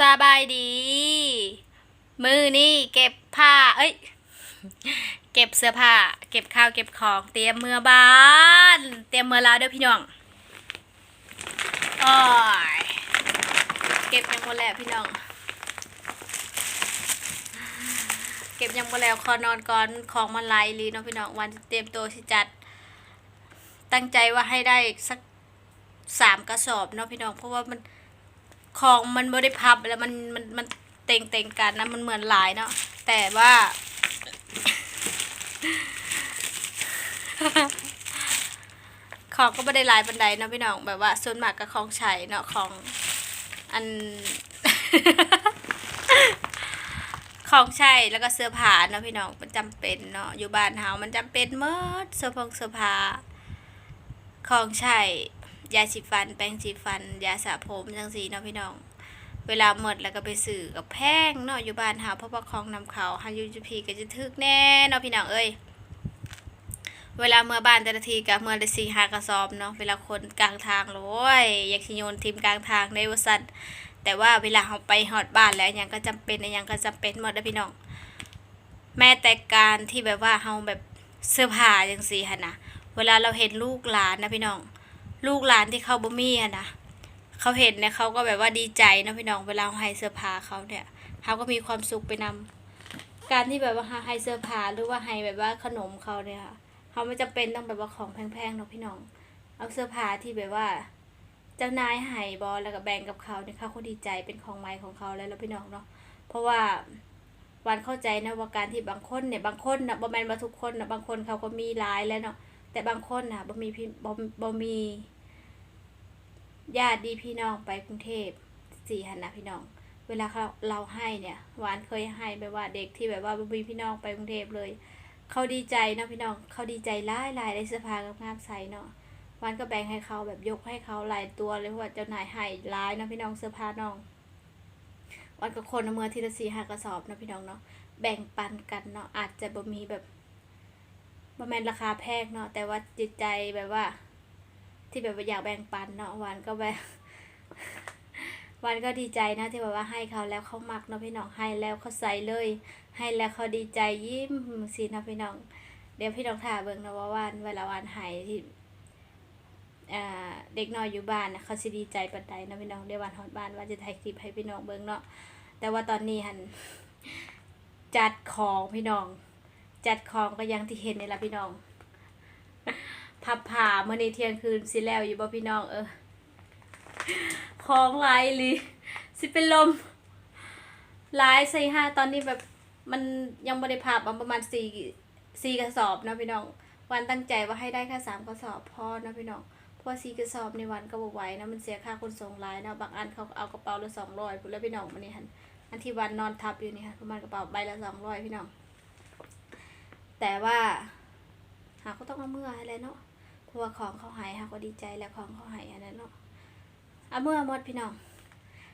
สบายดี มือนี่เก็บผ้า เอ้ย เก็บเสื้อผ้า เก็บข้าวเก็บของเตรียมเมื่อบ้าน เตรียมเมื่อลาวเด้อพี่น้องโอ้ยเก็บยังหมดแล้วพี่น้อง เก็บยังหมดแล้วขอนอนก่อนของมันไหลลีเนาะพี่น้องวันเตรียมตัวสิจัด ตั้งใจว่าให้ได้สักสามกระสอบเนาะพี่น้องเพราะว่ามัน ของมันไม่ได้พับแล้วมันมันมันเต็งเต็งกันนะมันเหมือนหลายเนาะแต่ว่า ของก็ไม่ได้ลายบันไดเนาะพี่น้องแบบว่าส่วนมากก็ของใช้เนาะของอัน ของใช้แล้วก็เสื้อผ้าเนาะพี่น้องมันจำเป็นเนาะอยู่บ้านเฮามันจำเป็นเมื่อเสื้อผงเสื้อผ้าของใช้ ยาสีฟัน แปรงสีฟัน ยาสระผมจังสีเนาะพี่น้อง เวลาหมดแล้วก็ไปซื้อกับแพงเนาะอยู่บ้านหาพราะว่าของนำเขาหายูจูพีก็จะทึกแน่เนาะพี่น้องเอ้ยเวลาเมื่อบ้านแต่ละทีก็เมื่อได้สี่หากระสอบเนาะเวลาคนกลางทางโอ้ยอยากสิโยนทีมกลางทางในวสันแต่ว่าเวลาเราไปหอดบ้านแล้วยังก็จำเป็นยังก็จำเป็นหมดนะพี่น้อง แม้แต่การที่แบบว่าเราแบบเสื้อผ้าจังสีค่ะนะเวลาเราเห็นลูกหลานนะพี่น้อง ลูกหลานที่เขาบ่มีอะนะเขาเห็นเนี่ยเขาก็แบบว่าดีใจนะพี่น้องเวลาเราให้เสื้อผ้าเขาเนี่ยเขาก็มีความสุขไปนำการที่แบบว่าให้เสื้อผ้าหรือว่าให้แบบว่าขนมเขาเนี่ยค่ะเขาไม่จำเป็นต้องแบบว่าของแพงๆเนาะพี่น้อง เอาเสื้อผ้าที่แบบว่า เจ้านายให้บอลแล้วก็แบ่งกับเขาเนี่ยเขาก็ดีใจเป็นของใหม่ของเขาแล้วแล้วพี่น้องเนาะเพราะว่าวันเข้าใจนะว่าการที่บางคนเนี่ยบางคนนะบ่แมนว่าทุกคนนะบางคนเขาก็มีหลายแล้วเนาะ แต่บางคนนะบ่มีพี่บ่บ่มีญาติดีพี่น้องไปกรุงเทพสี่หันนะพี่น้อง เวลาเขาเราให้เนี่ย หวานเคยให้แบบว่าเด็กที่แบบว่าบ่มีพี่น้องไปกรุงเทพเลย เขาดีใจเนาะพี่น้อง เขาดีใจหลายลายได้เสื้อผ้ากับงามใส่เนาะหวานก็แบ่งให้เขาแบบยกให้เขาหลายตัวเลยเพราะว่าเจ้านายให้หลายนะพี่น้องเสื้อผ้าน้องหวันกับคนเมื่อทีละสี่ห้ากระสอบนะพี่น้องเนาะแบ่งปันกันเนาะอาจจะบ่มีแบบ ประมาณราคาแพงเนาะแต่ว่าจิตใจแบบว่า ที่แบบว่าอยากแบ่งปันเนาะวานก็แบบวานก็ดีใจนะที่แบบว่าให้เขาแล้วเขามักเนาะพี่น้องให้แล้วเขาใส่เลย ให้แล้วเขาดีใจยิ้มสินะพี่น้อง เดี๋ยวพี่น้องถ่าเบิ่งนะว่าวันเวลาวันให้ที่เด็กน้อยอยู่บ้านนะเขาสิดีใจปานใดเนาะพี่น้องเดี๋ยววันฮอดบ้านว่าจะถ่ายคลิปให้พี่น้องเบิ่งเนาะแต่ว่าตอนนี้หันจัดของพี่น้อง จัดของก็ยังที่เห็นนี่ละพี่น้องพับผ่าเมื่อในเที่ยงคืนสิแล้วอยู่บ่พี่น้องเออของลายอีหลีสิเป็นลมลายใส่ห้าตอนนี้แบบมันยังไม่ได้พับอะประมาณสี่สี่กระสอบนะพี่น้อง วันตั้งใจว่าให้ได้แค่สามกระสอบพอนะพี่น้องเพราะว่าสี่กระสอบในวันก็บ่ไหวนะมันเสียค่าขนส่งลายนะบางอันเขาเอากระเป๋าละสองร้อยแล้วพี่น้องมันนี่หันอันที่วันนอนทับอยู่นี่ค่ะประมาณกระเป๋าใบละสองร้อยพี่น้อง แต่ว่าหาก็ต้องเอาเมื่อให้แล้วเนาะเพราะว่าของเขาหายหาก็ดีใจแล้วของเขาหายอันนั้นเนาะเอาเมื่อหมดพี่น้อง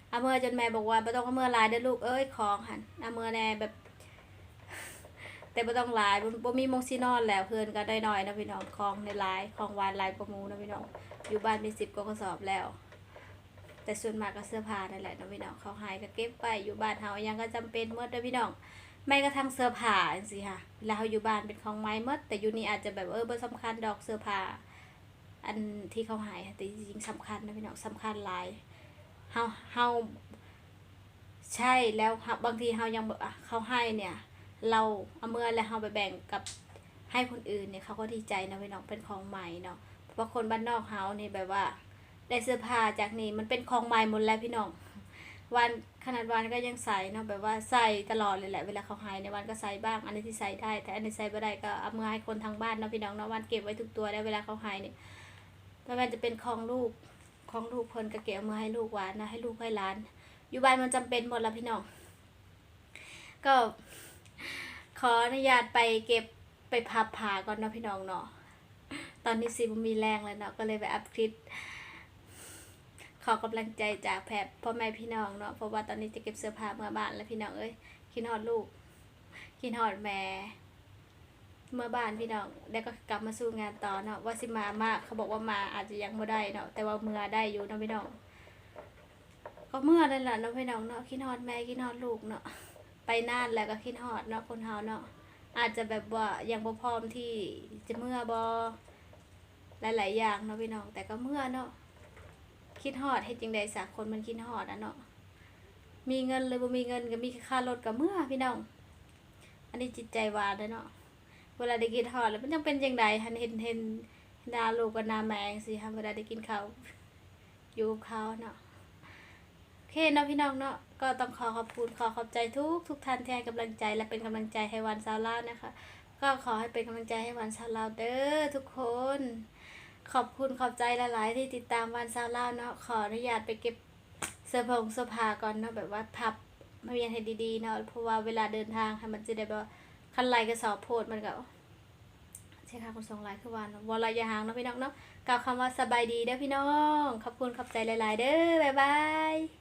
เอาเมื่อจนแม่บอกว่าไม่ต้องเอาเมื่อลายเด้อลูกเอ้ยของหันเอาเมื่อแน่แบบ แต่ไม่ต้องลายบ่มีมงซีนอนแล้วเพื่อนก็ได้น้อยนะพี่น้องของในลายของวานลายกว่าหมูนะพี่น้องอยู่บ้านมีสิบกว่ากระสอบแล้ว แต่ส่วนมากก็เสื้อผ้านั่นแหละนะพี่น้องเขาหายก็เก็บไปอยู่บ้านเฮายังก็จำเป็นเมื่อเด้อพี่น้อง ไม่กระทั่งเสื้อผ้าจังซี่ค่ะเวลาเขาอยู่บ้านเป็นของไม้หมดแต่อยู่นี่อาจจะแบบเออบ่สำคัญดอกเสื้อผ้าอันที่เขาหายแต่จริงสำคัญนะพี่น้องสำคัญหลายเฮาเฮาใช่แล้วบางทีเฮายังแบบเขาให้เนี่ย เราเอาเมื่อแล้วเฮาไปแบ่งกับให้คนอื่นเนี่ยเขาก็ดีใจนะพี่น้องเป็นของใหม่เนาะเพราะคนบ้านนอกเฮานี่แบบว่า ได้เสื้อผ้าจากนี่มันเป็นของใหม่หมดแล้วพี่น้อง วันขนาดวันก็ยังใส่เนาะแบบว่าใส่ตลอดเลยแหละเวลาเขาหายในวันก็ใส่บ้างอันนี้ที่ใส่ได้ แต่อันนี้ใส่ไม่ได้ก็เอามือให้คนทางบ้านเนาะพี่น้องเนาะวันเก็บไว้ทุกตัวแล้เวลาเขาหายเนี่ยไม่ว่าจะเป็นของลูกของลูกเพิ่นก็เก็บมือให้ลูกหวานนะให้ลูกให้หลาน อยู่บ้านมันจำเป็นหมดแล้วพี่น้องก็ ขออนุญาตไปเก็บไปพับผาก่อนเนาะพี่น้องเนาะตอนนี้สิบมีแรงแล้วเนาะก็เลยไปอัพคลิป ขอกำลังใจจากแพทพ่อแม่พี่น้องเนาะเพราะว่าตอนนี้จะเก็บเสื้อผ้าเมื่อบ้านแล้วพี่น้องเอ้ยคิดฮอดลูกคิดฮอดแม่เมื่อบ้านพี่น้องแล้วก็กลับมาสู้งานต่อเนาะว่าสิมามากเขาบอกว่ามาอาจจะยังไม่ได้เนาะแต่ว่าเมื่อได้อยู่เนาะพี่น้องก็เมื่อนั่นแหละเนาะพี่น้องเนาะคิดฮอดแม่คิดฮอดลูกเนาะไปนานแล้วก็คิดฮอดเนาะคนเฮาเนาะอาจจะแบบว่ายังบ่พร้อมที่จะเมื่อบ่หลาย ๆ อย่างเนาะพี่น้องแต่ก็เมื่อเนาะ คิดฮอดเฮ็ดจังได๋สักคนมันคิดฮอดอะเนาะมีเงินหรือบ่มีเงินก็มีค่ารถก็เมื่อพี่น้อง อันนี้จิตใจวานเลยเนาะเวลาได้กินฮอดแล้วมันจังเป็นจังไดหันเห็นเห็นหน้าลูกกับนาแมงสิค่ะเวลาได้กินข้าวอยู่กับเขาเนาะโอเคเนาะพี่น้องเนาะก็ต้องขอขอบคุณขอขอบใจทุกทุกท่านที่ให้กำลังใจและเป็นกำลังใจให้วันซาวลานะคะ ก็ขอให้เป็นกำลังใจให้วันซาวลาเด้อทุกคน ขอบคุณขอบใจหลาย ๆ ที่ติดตามวันซาวลาวเนาะขออนุญาตไปเก็บเสื้อผงเสื้อผ้าก่อนเนาะแบบว่าพับมาเรียนให้ดี ๆ เนาะเพราะว่าเวลาเดินทางค่ะมันจะได้แบบคันไหลกระสอบโพดมันก็ใช่ค่ะคุณส่งไลน์คือวานเนาะวอลอยาหางเนาะพี่น้องเนาะกล่าวคำว่าสบายดีเด้อพี่น้อง ขอบคุณขอบใจหลาย ๆ เด้อบ๊ายบาย